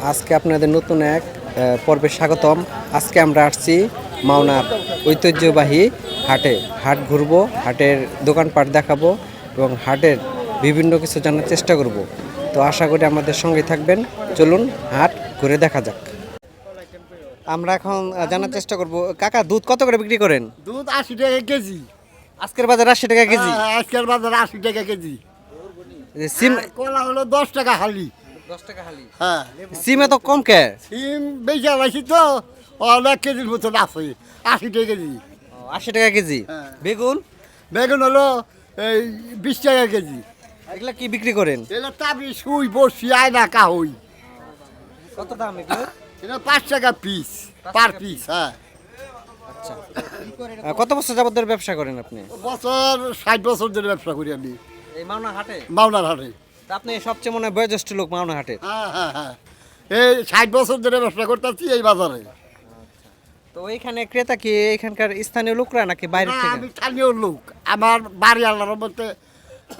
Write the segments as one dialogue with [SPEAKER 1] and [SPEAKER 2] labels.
[SPEAKER 1] আজকে আপনাদের নতুন এক পর্বে স্বাগতম। আজকে আমরা আসছি মাওনার ঐতিহ্যবাহী হাটে। হাট ঘুরবো হাটের দোকানপাট দেখাবো এবং হাটের বিভিন্ন কিছু জানার চেষ্টা করব। তো আশা করি আমাদের সঙ্গে থাকবেন। চলুন হাট ঘুরে দেখা যাক। আমরা এখন জানার চেষ্টা করব কাকা দুধ কত করে বিক্রি করেন?
[SPEAKER 2] দুধ আশি টাকা কেজি।
[SPEAKER 1] আজকের বাজার আশি টাকা কেজি।
[SPEAKER 2] আজকের বাজার আশি টাকা কেজি।
[SPEAKER 1] সিম
[SPEAKER 2] কলা হলো দশ টাকা হালি
[SPEAKER 1] দশ টাকা হালি।
[SPEAKER 2] হ্যাঁ।
[SPEAKER 1] সিমে তো কম কে?
[SPEAKER 2] সিম বেচা লাইছি তো অনেক কেজির মতন আছে আশি টাকা কেজি।
[SPEAKER 1] আশি টাকা কেজি।
[SPEAKER 2] হ্যাঁ।
[SPEAKER 1] বেগুন?
[SPEAKER 2] বেগুন হলো এই বিশ টাকা কেজি।
[SPEAKER 1] এগুলা কি বিক্রি করেন?
[SPEAKER 2] এগুলো তাবি সুই বসি আয়না কাহই।
[SPEAKER 1] কত দাম এগুলো?
[SPEAKER 2] এটা পাঁচ টাকা পিস পার পিস হ্যাঁ।
[SPEAKER 1] আচ্ছা। কত বছর যাবত ধরে ব্যবসা করেন আপনি?
[SPEAKER 2] বছর ষাট বছর ধরে ব্যবসা করি আমি।
[SPEAKER 1] এই মাওনা হাটে?
[SPEAKER 2] মাওনার হাটে।
[SPEAKER 1] আপনি সবচেয়ে মনে হয় বয়োজ্যেষ্ঠ লোক মাওনা হাটে
[SPEAKER 2] হ্যাঁ হ্যাঁ হ্যাঁ। এই ষাট বছর ধরে ব্যবসা করতেছি এই বাজারে।
[SPEAKER 1] তো এইখানে ক্রেতা কি এখানকার স্থানীয় লোকরা নাকি বাইরে
[SPEAKER 2] না,
[SPEAKER 1] থেকে?
[SPEAKER 2] আমি স্থানীয় লোক। আমার বাড়ি আল্লাহর মধ্যে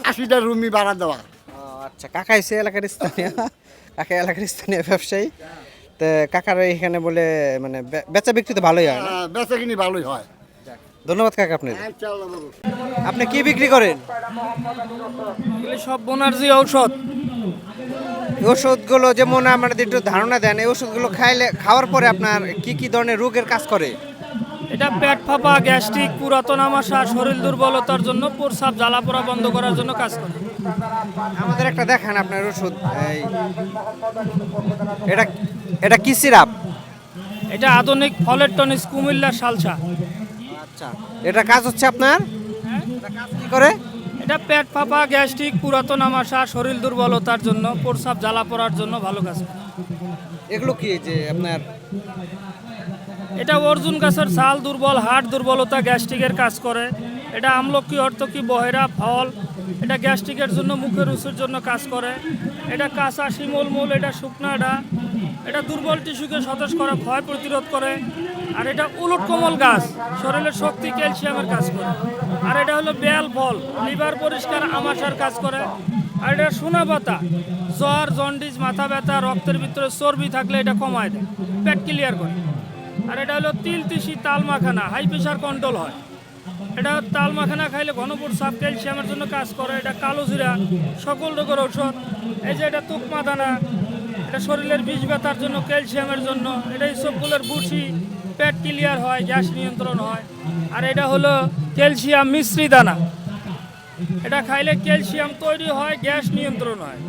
[SPEAKER 2] আশিটা রুমি ভাড়া দেওয়া।
[SPEAKER 1] ও, আচ্ছা কাকা এসে এলাকার স্থানীয় কাকা এলাকার স্থানীয় ব্যবসায়ী। তো কাকার এখানে বলে মানে বে- বেচা বিক্রি তো ভালোই হয় না?
[SPEAKER 2] হ্যাঁ, বেচা কিনি ভালোই হয়।
[SPEAKER 1] ধন্যবাদ কাকা আপনি। আপনি কি বিক্রি করেন?
[SPEAKER 3] সব বোনার্জি ঔষধ।
[SPEAKER 1] ওষুধগুলো যেমন আমাদের একটু ধারণা দেন এই ওষুধগুলো খাইলে খাওয়ার পরে আপনার কি কি ধরনের রোগের কাজ করে?
[SPEAKER 3] এটা পেট ফাঁপা গ্যাস্ট্রিক পুরাতন আমাশা শরীর দুর্বলতার জন্য প্রস্রাব জ্বালা পোড়া বন্ধ করার জন্য কাজ করে।
[SPEAKER 1] আমাদের একটা দেখান আপনার ওষুধ এই এটা এটা কি সিরাপ?
[SPEAKER 3] এটা আধুনিক ফলের টনিস কুমিল্লার সালসা।
[SPEAKER 1] আচ্ছা এটা কাজ হচ্ছে আপনার? এটা কাজ কি করে?
[SPEAKER 3] এটা পেট ফাঁপা গ্যাস্ট্রিক পুরাতন আমাশা শরীর দুর্বলতার জন্য প্রস্রাব জ্বালা পোড়ার জন্য ভালো কাজ। করে
[SPEAKER 1] এগুলো কি যে আপনার?
[SPEAKER 3] এটা অর্জুন গাছের ছাল দুর্বল হাড় দুর্বলতা গ্যাস্ট্রিকের কাজ করে। এটা আমলকি অর্থকি বহেরা ফল এটা গ্যাস্ট্রিকের জন্য মুখের রুচির জন্য কাজ করে। এটা কাঁচা শিমল মূল এটা শুকনাটা এটা দুর্বল টিস্যুকে সতেজ করে ক্ষয় প্রতিরোধ করে। আর এটা উলট কোমল গাছ। শরীরের শক্তি ক্যালসিয়ামের কাজ করে। আর এটা হলো বেল ফল। লিভার পরিষ্কার আমাশার কাজ করে। আর এটা সোনা পাতা জ্বর, জন্ডিস, মাথা ব্যথা, রক্তের ভিতরে চর্বি থাকলে এটা কমায় দেয়। পেট ক্লিয়ার করে। আর এটা হলো তিল তিসি তাল মাখানা হাই প্রেশার কন্ট্রোল হয়। এটা তাল মাখানা খাইলে ঘনপুর সাপ ক্যালসিয়ামের জন্য কাজ করে। এটা কালো জিরা, সকল রোগের ঔষধ। এই যে এটা তুকমা দানা, এটা শরীরের বিষ ব্যথার জন্য, ক্যালসিয়ামের জন্য। এটা এই সবগুলোর বুসি পেট ক্লিয়ার হয়, গ্যাস নিয়ন্ত্রণ হয়। আর এটা হলো ক্যালসিয়াম মিশ্রি দানা। এটা খাইলে ক্যালসিয়াম তৈরি হয়, গ্যাস নিয়ন্ত্রণ হয়।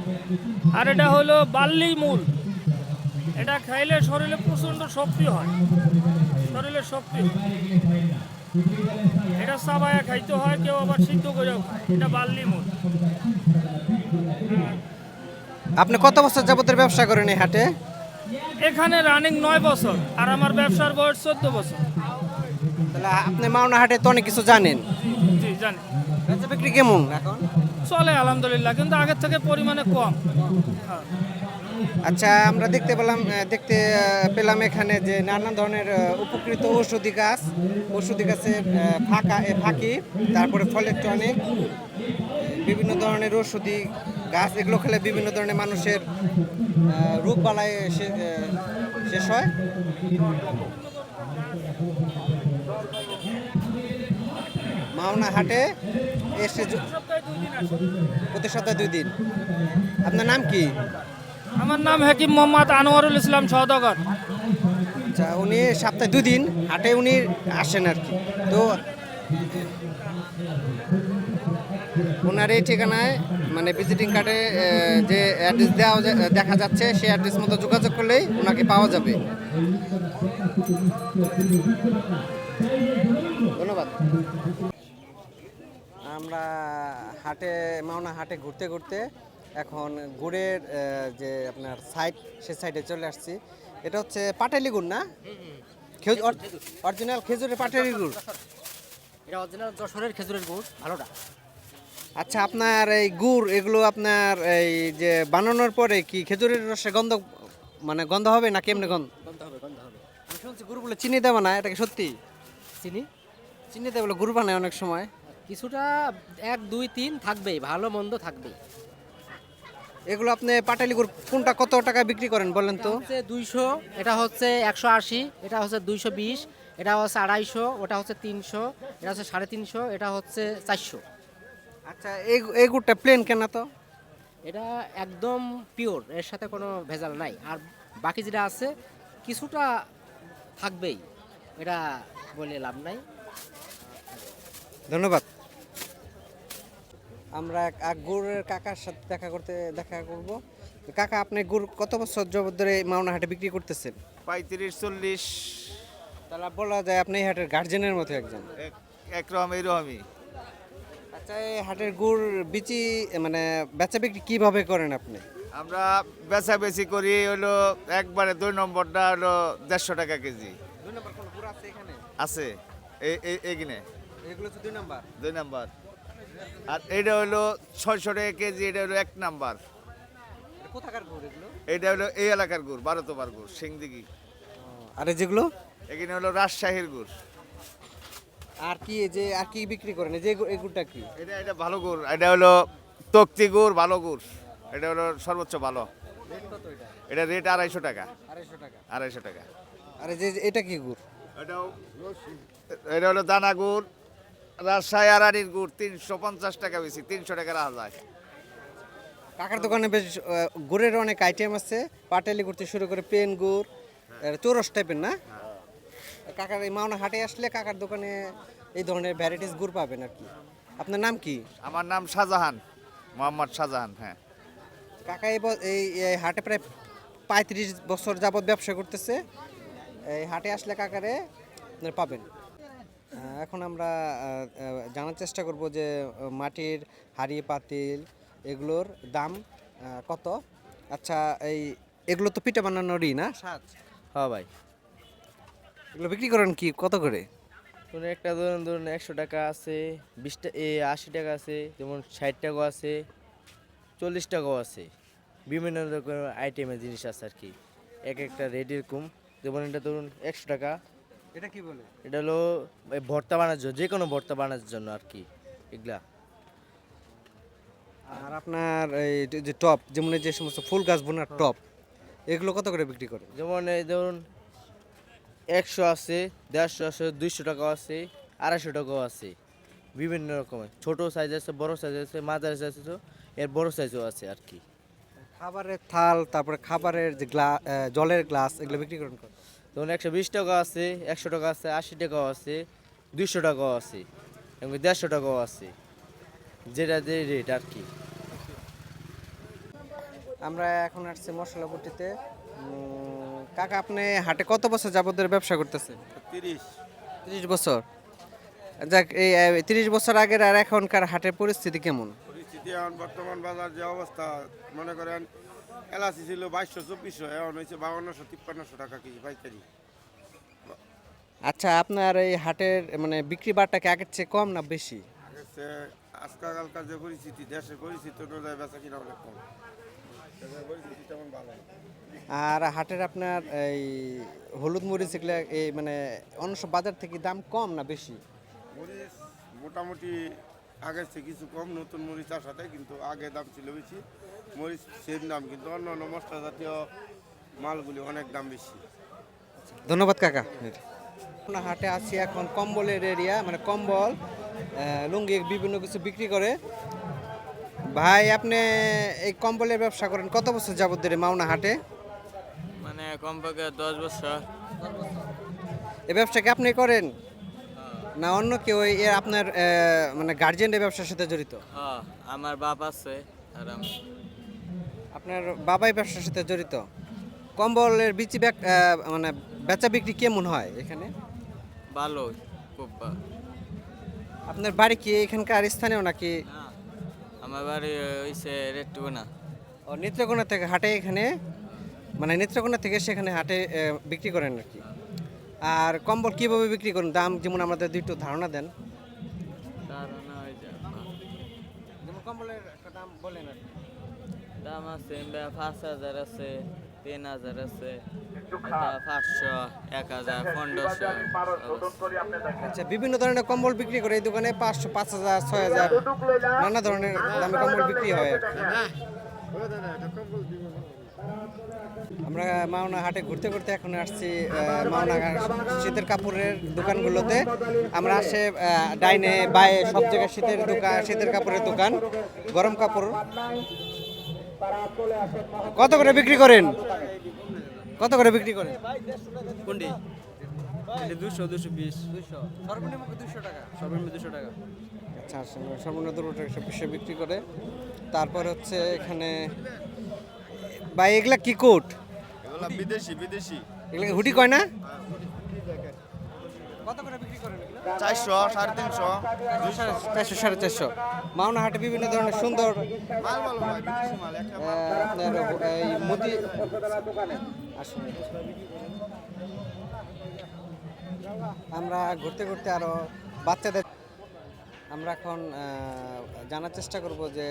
[SPEAKER 3] আর এটা হলো বাল্লি মূল। এটা খাইলে শরীরে প্রচণ্ড শক্তি হয়। শরীরে শক্তি এটা সাবায়া খাইতে হয়, কেউ আবার সিদ্ধ খায়। এটা বাল্লি মূল।
[SPEAKER 1] আপনি কত বছর যাবতের ব্যবসা করেন এই হাটে?
[SPEAKER 3] এখানে রানিং নয় বছর আর আমার ব্যবসার বয়স চোদ্দ বছর।
[SPEAKER 1] তাহলে আপনি মাওনা হাটে তো অনেক কিছু জানেন।
[SPEAKER 3] জি জানি।
[SPEAKER 1] বেচা বিক্রি কেমন এখন?
[SPEAKER 3] চলে আলহামদুলিল্লাহ কিন্তু আগের থেকে পরিমাণে কম। হ্যাঁ।
[SPEAKER 1] আচ্ছা আমরা দেখতে পেলাম দেখতে পেলাম এখানে যে নানান ধরনের উপকৃত ঔষধি গাছ। ঔষধি গাছের ফাঁকা ফাঁকি তারপরে ফলের টনিক বিভিন্ন ধরনের ঔষধি গাছ এগুলো খেলে বিভিন্ন ধরনের মানুষের রোগ বালায় শেষ হয়। মাওনা হাটে এসে। প্রতি সপ্তাহে দুই দিন। আপনার নাম কি?
[SPEAKER 3] আমার নাম হাকিম মোহাম্মদ আনোয়ারুল ইসলাম সওদাগর।
[SPEAKER 1] আচ্ছা উনি সপ্তাহে দুদিন হাটে উনি আসেন আর কি। তো ওনার এই ঠিকানায় মানে ভিজিটিং কার্ডে যে অ্যাড্রেস দেওয়া দেখা যাচ্ছে সেই অ্যাড্রেস মতো যোগাযোগ করলেই ওনাকে পাওয়া যাবে। ধন্যবাদ। আমরা হাটে মাওনা হাটে ঘুরতে ঘুরতে এখন গুড়ের যে আপনার সাইড সে সাইডে চলে আসছি। এটা হচ্ছে পাটালি গুড় না? অরিজিনাল খেজুরের পাটালি গুড়।
[SPEAKER 4] এটা অরিজিনাল যশোরের খেজুরের গুড় ভালোটা।
[SPEAKER 1] আচ্ছা আপনার এই গুড় এগুলো আপনার এই যে বানানোর পরে কি খেজুরের রসে গন্ধ মানে গন্ধ হবে না কেমনে গন্ধ?
[SPEAKER 4] গন্ধ হবে গন্ধ হবে।
[SPEAKER 1] আমি শুনছি গুড়গুলো চিনি দেবে না এটা কি সত্যি?
[SPEAKER 4] চিনি?
[SPEAKER 1] চিনি দেবে গুড় বানায় অনেক সময়।
[SPEAKER 4] কিছুটা এক দুই তিন থাকবেই ভালো মন্দ থাকবেই।
[SPEAKER 1] এগুলো আপনি পাটালি গরু কোনটা কত টাকা বিক্রি করেন বলেন তো?
[SPEAKER 4] দুইশো এটা হচ্ছে একশো আশি এটা হচ্ছে দুইশো বিশ এটা হচ্ছে আড়াইশো ওটা হচ্ছে তিনশো এটা হচ্ছে সাড়ে তিনশো এটা হচ্ছে চারশো।
[SPEAKER 1] আচ্ছা এই এই গুড়টা প্লেন কেন তো?
[SPEAKER 4] এটা একদম পিওর এর সাথে কোনো ভেজাল নাই। আর বাকি যেটা আছে কিছুটা থাকবেই এটা বলে লাভ নাই।
[SPEAKER 1] ধন্যবাদ। আমরা এক- গুড়ের কাকার সাথে দেখা করতে দেখা করব। কাকা আপনি গুড় কত বছর যাবত ধরে এই মাওনা হাটে বিক্রি করতেছেন?
[SPEAKER 5] পঁয়ত্রিশ চল্লিশ।
[SPEAKER 1] তাহলে বলা যায় আপনি হাটের গার্জেনের মতো একজন।
[SPEAKER 5] এক- একরকম এরকমই
[SPEAKER 1] আচ্ছা এই হাটের গুড় বিচি মানে বেচা বিক্রি কীভাবে করেন আপনি?
[SPEAKER 5] আমরা বেচা বেচি করি হলো একবারে দুই নম্বরটা হলো দেড়শো টাকা কেজি।
[SPEAKER 1] দুই নম্বর কোন গুড় আছে এখানে?
[SPEAKER 5] আছে এই- এই- এইখানে
[SPEAKER 1] এগুলো হচ্ছে দুই নম্বর?
[SPEAKER 5] দুই নাম্বার। আর এটা হলো ছয়শো টাকা কেজি এটা হলো এক নাম্বার।
[SPEAKER 1] কোথাকার গুড় এগুলো?
[SPEAKER 5] এটা হলো এই এলাকার গুড় বারোতোবার গুড় সিংদিঘি।
[SPEAKER 1] আর যেগুলো?
[SPEAKER 5] এখানে হলো রাজশাহীর গুড়।
[SPEAKER 1] আর কি যে আর কি বিক্রি করেন? যে এই গুড়টা কি?
[SPEAKER 5] এটা এটা ভালো গুড়। এটা হলো তক্তি গুড় ভালো গুড়। এটা হলো সর্বোচ্চ ভালো।
[SPEAKER 1] এটা
[SPEAKER 5] রেট আড়াইশো টাকা।
[SPEAKER 1] আড়াইশো টাকা।
[SPEAKER 5] আড়াইশো টাকা
[SPEAKER 1] আর যে এটা কি গুড়?
[SPEAKER 5] এটাও এটা হলো দানা গুড়। রাজশাহী আড়ানির গুড় তিনশো পঞ্চাশ টাকা বেশি তিনশো টাকা যায়।
[SPEAKER 1] কাকার দোকানে বেশ গুড়ের অনেক আইটেম আছে। পাটালি গুড় থেকে শুরু করে পেন গুড় চোরস টাইপের না? কাকার এই মাওনা হাটে আসলে কাকার দোকানে এই ধরনের ভ্যারাইটিস গুড় পাবেন আর কি। আপনার নাম কি?
[SPEAKER 5] আমার নাম শাহজাহান মোহাম্মদ শাহজাহান হ্যাঁ।
[SPEAKER 1] কাকা এই ব- এই হাটে প্রায় পঁয়ত্রিশ বছর যাবত ব্যবসা করতেছে। এই হাটে আসলে কাকারে আপনারা পাবেন। এখন আমরা জানার চেষ্টা করব যে মাটির হাড়ি পাতিল এগুলোর দাম কত? আচ্ছা এই এগুলো তো পিঠা বানানোরই না? সাজ।
[SPEAKER 6] হ্যাঁ ভাই।
[SPEAKER 1] এগুলো বিক্রি করেন কি? কত করে?
[SPEAKER 6] ধরুন একটা ধরুন ধরুন একশো টাকা আছে বিশ টাকা আশি টাকা আছে যেমন ষাট টাকাও আছে চল্লিশ টাকাও আছে। বিভিন্ন রকমের আইটেমের জিনিস আছে আর কি। এক একটা রেট এরকম। যেমন এটা ধরুন একশো টাকা।
[SPEAKER 1] এটা কি বলে?
[SPEAKER 6] এটা হলো ভর্তা বানার জন্য যে কোনো ভর্তা বানার জন্য আর কি এগুলা।
[SPEAKER 1] আর আপনার এই যে টপ যেমন এই যে সমস্ত ফুল গাছ বোনার টপ এগুলো কত করে বিক্রি করেন?
[SPEAKER 6] যেমন এই ধরুন একশো আছে দেড়শো আছে দুইশো টাকাও আছে আড়াইশো টাকাও আছে। বিভিন্ন রকমের। ছোট সাইজ আছে বড় সাইজ আছে মাঝারি সাইজ আছে এর বড় সাইজও আছে আর কি।
[SPEAKER 1] খাবারের থাল তারপরে খাবারের যে গ্লা আহ, জলের গ্লাস এগুলো বিক্রি করেন?
[SPEAKER 6] যেমন একশো বিশ টাকা আছে একশো টাকা আছে আশি টাকাও আছে দুইশো টাকাও আছে এবং দেড়শো টাকাও আছে। যেটা যে রেট আর কি।
[SPEAKER 1] আমরা এখন আসছি মশলাপট্টিতে। উম, কাকা আপনি হাটে কত বছর যাবত ধরে ব্যবসা করতেছেন?
[SPEAKER 7] তিরিশ।
[SPEAKER 1] তিরিশ বছর। যাক এই তিরিশ বছর আগের আর এখনকার হাটের পরিস্থিতি কেমন?
[SPEAKER 7] পরিস্থিতি এখন বর্তমান বাজার যে অবস্থা মনে করেন এলাচি ছিল বাইশশো চব্বিশশো এখন হয়েছে বাউন্নশো তিপ্পান্নশো টাকা কেজি পাইকারি।
[SPEAKER 1] আচ্ছা আপনার এই হাটের মানে বিক্রি বারটা কি আগের চেয়ে কম না বেশি?
[SPEAKER 7] আগের চেয়ে আজকালকার যে পরিস্থিতি দেশের পরিস্থিতি অনুযায়ী বেচা কিনা অনেক কম। দেশের পরিস্থিতি তেমন ভালো।
[SPEAKER 1] আর হাটের আপনার এই হলুদ মরিচ এগুলো এই মানে অন্য সব বাজার থেকে দাম কম না বেশি?
[SPEAKER 7] মরিচ মোটামুটি আগের চেয়ে কিছু কম নতুন মরিচ আসাতে কিন্তু আগে দাম ছিল বেশি। মরিচ সেম দাম কিন্তু অন্য অন্য মশলা জাতীয় মালগুলি অনেক দাম বেশি।
[SPEAKER 1] ধন্যবাদ কাকা। আপনার হাটে আছি এখন কম্বলের এরিয়া মানে কম্বল লুঙ্গি বিভিন্ন কিছু বিক্রি করে। ভাই আপনি এই কম্বলের ব্যবসা করেন কত বছর যাবত ধরে মাওনা হাটে?
[SPEAKER 8] কমপক্ষে দশ বছর।
[SPEAKER 1] এই ব্যবসা কি আপনি করেন? না অন্য কেউ? এই এ আপনার আহ, মানে গার্জেনের ব্যবসার সাথে জড়িত?
[SPEAKER 8] হ্যাঁ আমার বাপ আছে আর আমি।
[SPEAKER 1] আপনার বাবাই ব্যবসার সাথে জড়িত? কম্বলের বিচি ব্যাগ আহ, মানে বেচা বিক্রি কেমন হয় এখানে?
[SPEAKER 8] ভালো খুব ভালো।
[SPEAKER 1] আপনার বাড়ি কি এখানকার স্থানীয় নাকি?
[SPEAKER 8] না আমার বাড়ি হইছে রেটুকুনা
[SPEAKER 1] ও নেত্রকোনা থেকে হাটে এখানে? মানে নেত্রকোনা থেকে সেখানে হাটে বিক্রি করেন আর কি। আর কম্বল কীভাবে বিক্রি করেন? দাম যেমন আমাদের দুটো ধারণা দেন।
[SPEAKER 8] ধারণা হয়ে
[SPEAKER 1] যেমন কম্বলের একটা দাম বলেন আর
[SPEAKER 8] দাম আছে পাঁচ হাজার আছে তিন হাজার আছে পাঁচশো এক হাজার পনেরোশো
[SPEAKER 1] আচ্ছা বিভিন্ন ধরনের কম্বল বিক্রি করে এই দোকানে পাঁচশো পাঁচ হাজার ছয় হাজার নানা ধরনের দামে কম্বল বিক্রি হয় আর কি। আমরা মাওনা হাটে ঘুরতে ঘুরতে এখন আসছি মাওনা শীতের কাপড়ের দোকানগুলোতে। আমরা আসে ডাইনে বায়ে সব জায়গায় শীতের দোকান শীতের কাপড়ের দোকান গরম কাপড়। কত করে বিক্রি করেন? কত করে বিক্রি করেন?
[SPEAKER 6] কোনটি? দুশো দুশো বিশ।
[SPEAKER 1] সর্বনিম্ন দুশো টাকা।
[SPEAKER 6] সর্বনিম্ন দুশো টাকা।
[SPEAKER 1] আচ্ছা সর্বনিম্ন দুশো টাকা পিসে বিক্রি করে। তারপর হচ্ছে এখানে ভাই এগুলা কি কোট?
[SPEAKER 7] এগুলো বিদেশি বিদেশি।
[SPEAKER 1] এগুলা কি হুডি কয় না? কত করে বিক্রি করেন
[SPEAKER 7] চারশো সাড়ে তিনশো।
[SPEAKER 1] চারশো সাড়ে চারশো। বিভিন্ন ধরনের সুন্দর এই মুদি আমরা ঘুরতে ঘুরতে আরও বাচ্চাদের আমরা এখন জানার চেষ্টা করব যে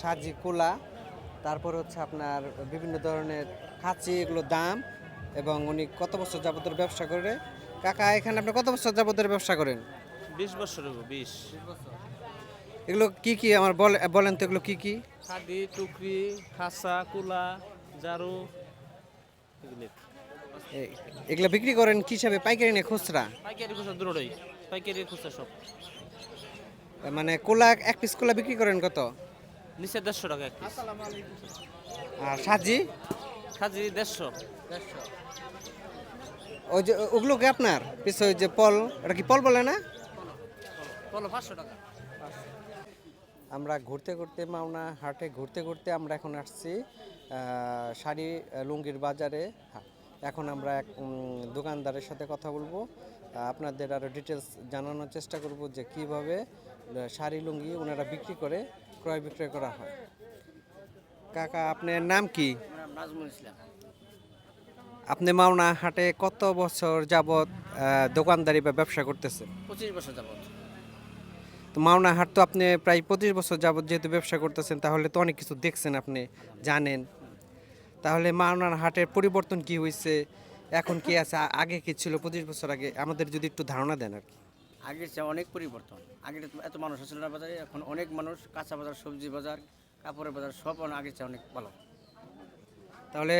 [SPEAKER 1] সাজি কুলা তারপর হচ্ছে আপনার বিভিন্ন ধরনের খাঁচি এগুলো দাম এবং উনি কত বছর যাবতের ব্যবসা করে? কাকা এখানে আপনি কত বছর যাবতের ব্যবসা করেন?
[SPEAKER 6] বিশ বছর বিশ।
[SPEAKER 1] এগুলো কি কি আমার বলে- বলেন তো এগুলো কি কি?
[SPEAKER 6] খাদি টুকরি খাসা কুলা জারু এগুলো
[SPEAKER 1] বিক্রি করেন কি হিসাবে? পাইকারি না খুচরা?
[SPEAKER 6] পাইকারি খুচরা দুটোই। পাইকারি খুচরা সব।
[SPEAKER 1] মানে কোলা এক পিস কোলা বিক্রি করেন কত?
[SPEAKER 6] নিচে দেড়শো টাকা এক পিস
[SPEAKER 1] আর সাজি?
[SPEAKER 6] খাজি দেড়শো।
[SPEAKER 1] ওই যে ওগুলো কি আপনার? ওই যে পল ওটা কি পল বলে না?
[SPEAKER 6] বলো পাঁচশো টাকা।
[SPEAKER 1] আমরা ঘুরতে ঘুরতে মাওনা হাটে ঘুরতে ঘুরতে আমরা এখন আসছি শাড়ি লুঙ্গির বাজারে। এখন আমরা এক দোকানদারের সাথে কথা বলব। আপনাদের আরও ডিটেলস জানানোর চেষ্টা করব যে কীভাবে শাড়ি লুঙ্গি ওনারা বিক্রি করে ক্রয় বিক্রয় করা হয়। কাকা আপনার নাম কি?
[SPEAKER 4] নাজমুল ইসলাম।
[SPEAKER 1] আপনি মাওনা হাটে কত বছর যাবত দোকানদারি বা ব্যবসা করতেছেন?
[SPEAKER 4] পঁচিশ বছর যাবত
[SPEAKER 1] তো মাওনা হাট তো আপনি প্রায় পঁচিশ বছর যাবত যেহেতু ব্যবসা করতেছেন তাহলে তো অনেক কিছু দেখছেন আপনি জানেন। তাহলে মাওনার হাটের পরিবর্তন কি হয়েছে এখন কি আছে? আগে কি ছিল পঁচিশ বছর আগে? আমাদের যদি একটু ধারণা দেন আর কি।
[SPEAKER 4] আগের চেয়ে অনেক পরিবর্তন। আগে তো এত মানুষ ছিল না বাজারে এখন অনেক মানুষ কাঁচা বাজার সবজি বাজার কাপড়ের বাজার সব আগের চেয়ে অনেক ভালো।
[SPEAKER 1] তাহলে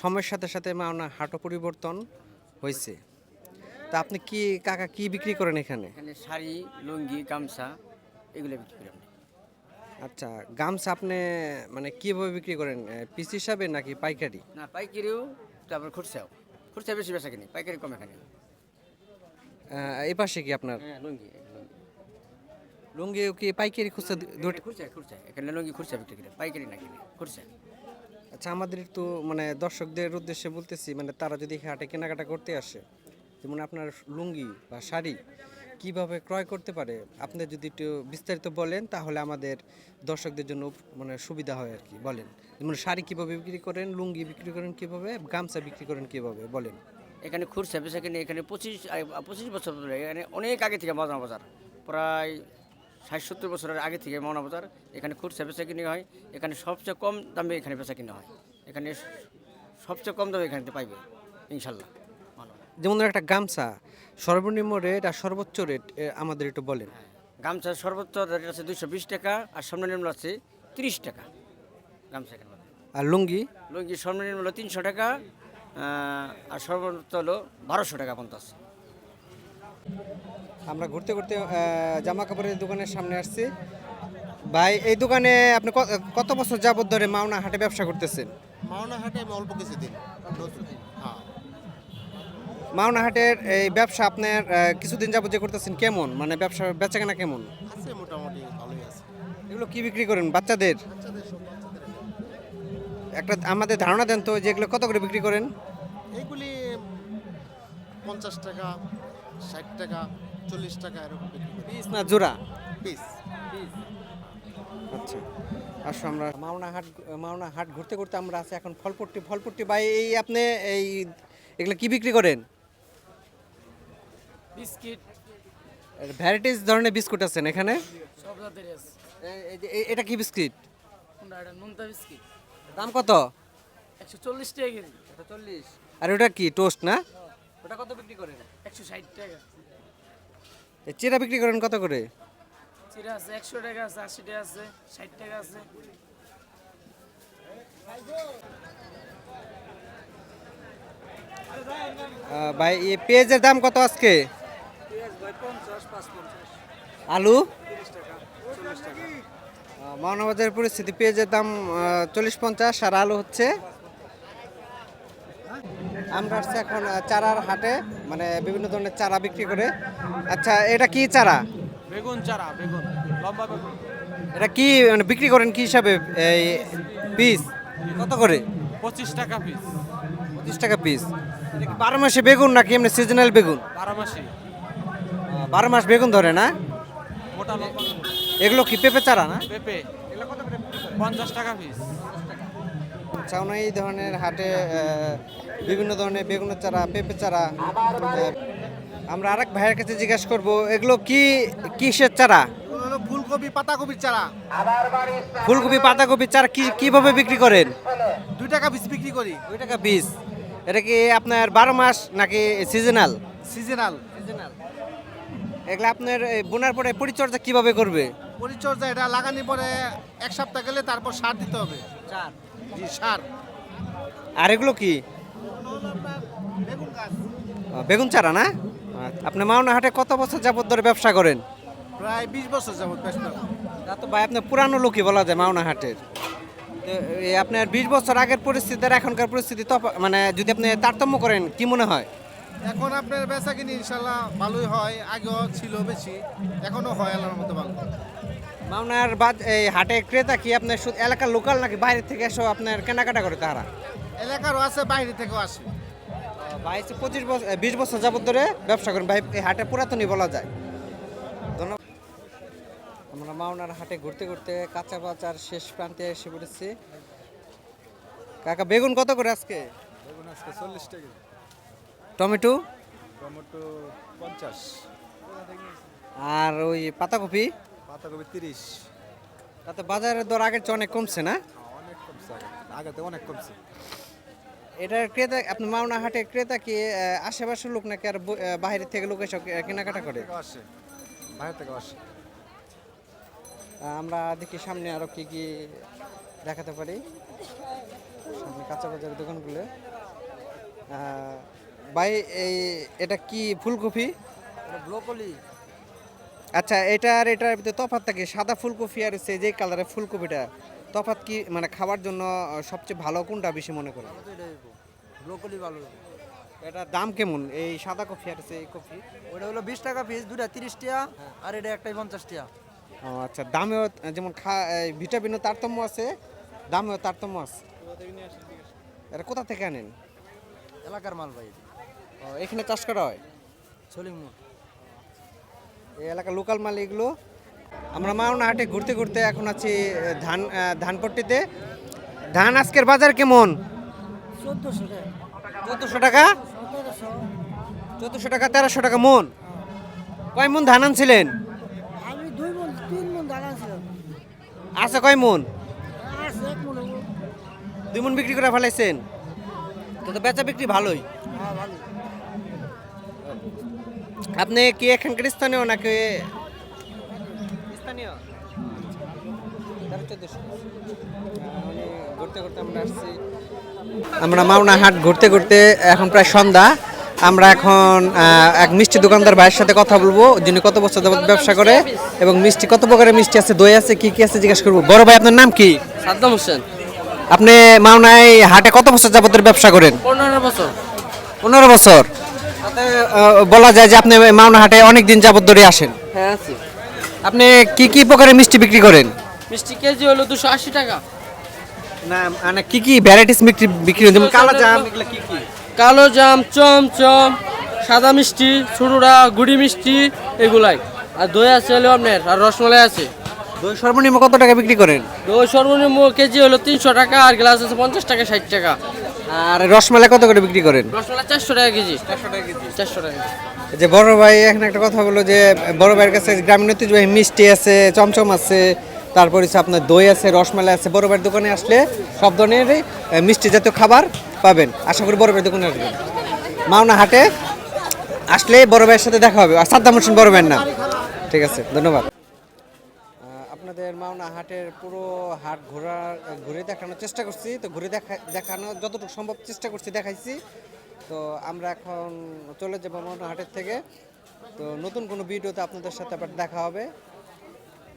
[SPEAKER 1] সময়ের সাথে সাথে মাওনা হাটও পরিবর্তন হয়েছে। তা আপনি কি কাকা কি বিক্রি করেন এখানে?
[SPEAKER 4] এখানে শাড়ি লুঙ্গি গামছা এগুলো বিক্রি করেন
[SPEAKER 1] আচ্ছা গামছা আপনি মানে কীভাবে বিক্রি করেন? পিস হিসাবে নাকি পাইকারি?
[SPEAKER 4] না পাইকারিও তারপর খুচরাও। খুচরা বেশি বেচা কিনি পাইকারি কম এখানে
[SPEAKER 1] এই পাশে কি আপনার?
[SPEAKER 4] হ্যাঁ লুঙ্গি লুঙ্গি।
[SPEAKER 1] কি পাইকারি খুচরা দুটো?
[SPEAKER 4] খুচরা খুচরা। এখানে লুঙ্গি খুচরা বিক্রি করি পাইকারি না কিনে খুচরা।
[SPEAKER 1] আচ্ছা আমাদের একটু মানে দর্শকদের উদ্দেশ্যে বলতেছি মানে তারা যদি হাটে কেনাকাটা করতে আসে যেমন আপনার লুঙ্গি বা শাড়ি কীভাবে ক্রয় করতে পারে? আপনি যদি একটু বিস্তারিত বলেন তাহলে আমাদের দর্শকদের জন্য মানে সুবিধা হয় আর কি বলেন। যেমন শাড়ি কীভাবে বিক্রি করেন লুঙ্গি বিক্রি করেন কীভাবে গামছা বিক্রি করেন কীভাবে বলেন।
[SPEAKER 4] এখানে খুচরা বেচা কিনে এখানে পঁচিশ পঁচিশ বছর ধরে এখানে অনেক আগে থেকে মদনা বাজার। প্রায় ষাট সত্তর বছরের আগে থেকে মদনা বাজার। এখানে খুচরা বেচা কিনে হয়। এখানে সবচেয়ে কম দামে এখানে বেচা কিনে হয়। এখানে সবচেয়ে কম দামে এখানে পাইবে ইনশাল্লাহ।
[SPEAKER 1] যেমন একটা গামছা সর্বনিম্ন রেট আর সর্বোচ্চ রেট আমাদের একটু বলেন।
[SPEAKER 4] গামছা সর্বোচ্চ রেট আছে দুইশো বিশ টাকা আর সর্বনিম্ন আছে তিরিশ টাকা। গামছা
[SPEAKER 1] আর লুঙ্গি?
[SPEAKER 4] লুঙ্গি সর্বনিম্ন হলো তিনশো টাকা আর সর্বোচ্চ হলো বারোশো টাকা পর্যন্ত আছে
[SPEAKER 1] আমরা ঘুরতে ঘুরতে জামা কাপড়ের দোকানের সামনে আসছি। ভাই এই দোকানে আপনি কত বছর যাবত ধরে মাওনা হাটে ব্যবসা করতেছেন?
[SPEAKER 7] মাওনা হাটে আমি অল্প কিছুদিন। হ্যাঁ।
[SPEAKER 1] মাওনা হাটের এই ব্যবসা আপনার কিছুদিন যাবত যে করতেছেন কেমন? মানে ব্যবসা বেচাকেনা কেমন?
[SPEAKER 7] আছে মোটামুটি ভালোই আছে।
[SPEAKER 1] এগুলো কি বিক্রি করেন? বাচ্চাদের? একটা আমাদের ধারণা দেন তো যে এগুলো কত করে বিক্রি করেন?
[SPEAKER 7] এইগুলি পঞ্চাশ টাকা ষাট টাকা চল্লিশ টাকা এরকম
[SPEAKER 1] পিস না জোড়া?
[SPEAKER 7] পিস।
[SPEAKER 1] আচ্ছা আসো আমরা মাওনা হাট মাওনা হাট ঘুরতে ঘুরতে আমরা আছি এখন ফলপট্টি ফলপট্টি ভাই এই আপনি এই এগুলো কি বিক্রি করেন?
[SPEAKER 3] বিস্কিট।
[SPEAKER 1] ভ্যারাইটিস ধরনের বিস্কুট আছেন এখানে?
[SPEAKER 3] সব জাতের আছে।
[SPEAKER 1] এটা কি বিস্কিট?
[SPEAKER 3] কোনটা এটা নুনতা বিস্কিট।
[SPEAKER 1] দাম কত?
[SPEAKER 3] একশো চল্লিশ টাকা কেজি।
[SPEAKER 1] চল্লিশ। আর ওটা কি টোস্ট না? ওটা কত বিক্রি করেন?
[SPEAKER 3] একশো ষাট টাকা।
[SPEAKER 1] চিরা বিক্রি করেন কত করে?
[SPEAKER 3] চিরা আছে একশো টাকা আছে আশি টাকা আছে ষাট টাকা আছে।
[SPEAKER 1] ভাই এই পেঁয়াজের দাম কত আজকে? আলু? মানবাজারের পরিস্থিতি পেঁয়াজের দাম চল্লিশ পঞ্চাশ আর আলু হচ্ছে। আমরা আসছি এখন চারার হাটে মানে বিভিন্ন ধরনের চারা বিক্রি করে। আচ্ছা এটা কি চারা?
[SPEAKER 9] বেগুন চারা বেগুন লম্বা বেগুন।
[SPEAKER 1] এটা কি মানে বিক্রি করেন কি হিসাবে? এই পিস? কত করে?
[SPEAKER 9] পঁচিশ টাকা পিস।
[SPEAKER 1] পঁচিশ টাকা পিস। বারো মাসে বেগুন নাকি এমনি সিজনাল বেগুন?
[SPEAKER 9] বারো মাসে।
[SPEAKER 1] বারো মাস বেগুন ধরে না?
[SPEAKER 9] মোটা লম্বা।
[SPEAKER 1] এগুলো কি পেঁপে চারা না?
[SPEAKER 9] পেঁপে। পঞ্চাশ টাকা পিস
[SPEAKER 1] চাওনা এই ধরনের হাটে বিভিন্ন ধরনের বেগুনের চারা পেঁপে চারা আমরা আরেক ভাইয়ের কাছে জিজ্ঞাসা করব এগুলো কি কিসের চারা?
[SPEAKER 2] হলো ফুলকপি পাতাকপির চারা।
[SPEAKER 1] ফুলকপি পাতাকপি চারা কি কীভাবে বিক্রি করেন?
[SPEAKER 2] দুই টাকা পিস বিক্রি করি।
[SPEAKER 1] দুই টাকা পিস এটা কি আপনার বারো মাস নাকি সিজনাল
[SPEAKER 2] সিজনাল
[SPEAKER 1] এগুলো আপনার বোনার পরে পরিচর্যা কীভাবে করবে?
[SPEAKER 2] পরিচর্যা এটা লাগানি পরে এক সপ্তাহ গেলে তারপর সার দিতে হবে। সার? জি সার।
[SPEAKER 1] আর এগুলো কি?
[SPEAKER 2] বেগুন
[SPEAKER 1] চারা না? আপনি মাওনা হাটে কত বছর যাবত ধরে ব্যবসা করেন?
[SPEAKER 2] প্রায় বিশ বছর যাবত ব্যবসা
[SPEAKER 1] তা তো ভাই আপনার পুরানো লোকই বলা যায় মাওনা হাটের। আপনার বিশ বছর আগের পরিস্থিতি আর এখনকার পরিস্থিতি তো মানে যদি আপনি তারতম্য করেন কি মনে হয়?
[SPEAKER 2] এখন আপনার বেচা কিনি ইনশাল্লাহ ভালোই হয় আগেও ছিল বেশি এখনও হয় আল্লাহর মতো ভালো।
[SPEAKER 1] মাওনার বাদ এই হাটে ক্রেতা কি আপনার শুধু এলাকার লোকাল নাকি বাইরে থেকে এসো আপনার কেনাকাটা করে তারা
[SPEAKER 2] এলাকারও আছে বাইরে থেকেও আসে।
[SPEAKER 1] বাইশ পঁচিশ বছর বিশ বছর যাবত ধরে ব্যবসা করেন। ভাই এই হাটে পুরাতনই বলা যায়। ধন্যবাদ। আমরা মাওনার হাটে ঘুরতে ঘুরতে কাঁচা বাজার শেষ প্রান্তে এসে পড়েছি। কাকা বেগুন কত করে আজকে?
[SPEAKER 7] বেগুন আজকে চল্লিশ টাকা।
[SPEAKER 1] টমেটো?
[SPEAKER 7] টমেটো পঞ্চাশ।
[SPEAKER 1] আর ওই পাতাকপি?
[SPEAKER 7] পাতাকপি তিরিশ।
[SPEAKER 1] তাতে বাজারের দর আগের চেয়ে অনেক কমছে না?
[SPEAKER 7] অনেক কমছে আগে আগেতে অনেক কমছে।
[SPEAKER 1] এটার ক্রেতা আপনি মাওনা হাটে ক্রেতা কি আশেপাশের লোক নাকি আর ব- আহ, বাইরে থেকে লোক এসব কেনাকাটা করে?
[SPEAKER 7] আসে। বাইরে থেকে আসে।
[SPEAKER 1] আমরা দেখি সামনে আরও কি কি দেখাতে পারি। সামনে কাঁচা বাজারের দোকানগুলো। ভাই এই এটা কি ফুলকপি?
[SPEAKER 6] ব্রোকলি।
[SPEAKER 1] আচ্ছা এটা আর এটার ভিতরে তফাৎ কি? সাদা ফুলকপি আর হচ্ছে যে কালারের ফুলকপিটা তফাত কি মানে খাওয়ার জন্য সবচেয়ে ভালো কোনটা বেশি মনে করেন?
[SPEAKER 6] ব্রোকলি ভালো
[SPEAKER 1] এটা দাম কেমন? এই সাদা কফি আর হচ্ছে এই কফি?
[SPEAKER 6] ওটা হলো বিশ টাকা পিস দুটা তিরিশ টাকা আর এটা একটাই পঞ্চাশ টাকা
[SPEAKER 1] ও আচ্ছা দামেও যেমন খা ভিটামিনও তারতম্য আছে দামেও তারতম্য আছে। এটা কোথা থেকে আনেন?
[SPEAKER 6] এলাকার মাল ভাই।
[SPEAKER 1] এখানে চাষ করা হয়?
[SPEAKER 6] সলিমুর
[SPEAKER 1] এই এলাকার লোকাল মাল এগুলো? আমরা মাওনা হাটে ঘুরতে ঘুরতে এখন আছি ধান ধানপট্টিতে। ধান আজকের বাজার কেমন?
[SPEAKER 6] চোদ্দোশো টাকা।
[SPEAKER 1] চোদ্দোশো টাকা? চোদ্দোশো। টাকা তেরোশো টাকা মন। কয় মন ধান আনছিলেন?
[SPEAKER 6] আমি দুই মন তিন মন দাঁড়া ছিলাম
[SPEAKER 1] আছে কয় মন? দুই মন বিক্রি করে ফেলাইছেন? তো তো বেচা বিক্রি ভালোই।
[SPEAKER 6] হ্যাঁ ভালো
[SPEAKER 1] আপনি কি এখানকার স্থানীয় নাকি স্থানীয়? আমরা মাওনা হাট ঘুরতে ঘুরতে এখন প্রায় সন্ধ্যা। আমরা এখন এক মিষ্টি দোকানদার ভাইয়ের সাথে কথা বলব যিনি কত বছর যাবত ব্যবসা করে এবং মিষ্টি কত প্রকারের মিষ্টি আছে দই আছে কি কি আছে জিজ্ঞেস করব। বড় ভাই আপনার নাম কি?
[SPEAKER 8] সাদ্দাম হোসেন।
[SPEAKER 1] আপনি মাওনায় হাটে কত বছর যাবতের ব্যবসা করেন?
[SPEAKER 8] পনেরো বছর।
[SPEAKER 1] পনেরো বছর। বলা যায় যে আপনি মাওনা হাটে অনেক দিন যাবত ধরে আসেন।
[SPEAKER 8] হ্যাঁ আছি।
[SPEAKER 1] আপনি কি কি প্রকারের মিষ্টি বিক্রি করেন?
[SPEAKER 8] মিষ্টি কেজি হলো দুশো আশি টাকা।
[SPEAKER 1] না মানে কি কি ভ্যারাইটিস বিক্রি বিক্রি করেন? যেমন কালা জাম এগুলো কি কি?
[SPEAKER 8] কালো জাম চমচম সাদা মিষ্টি ছুটুরা গুড়ি মিষ্টি এগুলাই। আর দই আছে হলো আপনার আর রসমালাই আছে।
[SPEAKER 1] দই সর্বনিম্ন কত টাকা বিক্রি করেন?
[SPEAKER 8] দই সর্বনিম্ন কেজি হলো তিনশো টাকা আর গ্লাস আছে পঞ্চাশ টাকা ষাট টাকা।
[SPEAKER 1] আর রসমালাই কত করে বিক্রি করেন?
[SPEAKER 8] রসমালাই চারশো টাকা কেজি। চারশো টাকা কেজি। চারশো টাকা
[SPEAKER 1] যে বড় ভাই এখানে একটা কথা বলো যে বড় ভাইয়ের কাছে গ্রামীণ ঐতিহ্যবাহী মিষ্টি আছে চমচম আছে তারপর হচ্ছে আপনার দই আছে রসমালাই আছে। বড় ভাইয়ের দোকানে আসলে সব ধরনেরই আহ, মিষ্টি জাতীয় খাবার পাবেন। আশা করি বড় ভাইয়ের দোকানে আসবেন। মাওনা হাটে আসলে বড় ভাইয়ের সাথে দেখা হবে। আর সাদ্দাম হোসেন বড় ভাইয়ের নাম। ঠিক আছে ধন্যবাদ। আপনাদের মাওনা হাটের পুরো হাট ঘোরা, ঘুরে দেখানোর চেষ্টা করছি। তো ঘুরে দেখা, দেখানো যতটুকু সম্ভব চেষ্টা করছি, দেখাইছি। তো আমরা এখন চলে যাব মাওনা হাটের থেকে। তো নতুন কোনো ভিডিওতে আপনাদের সাথে আবার দেখা হবে।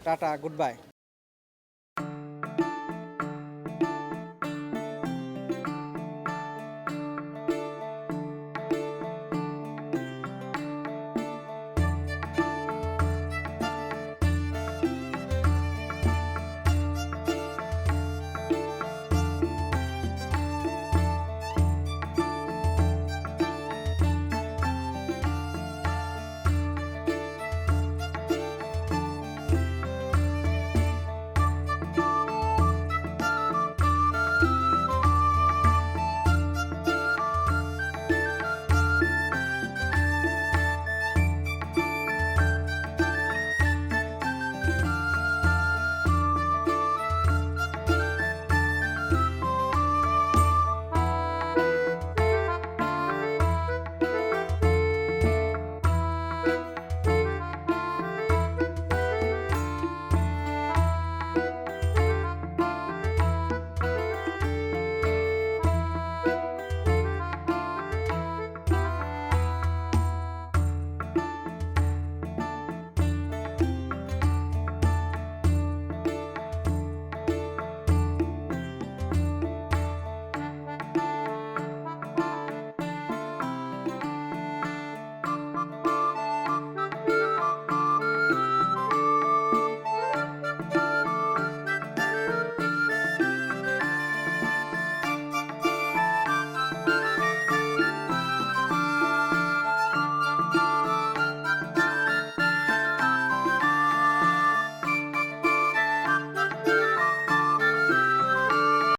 [SPEAKER 1] Tata, good bye.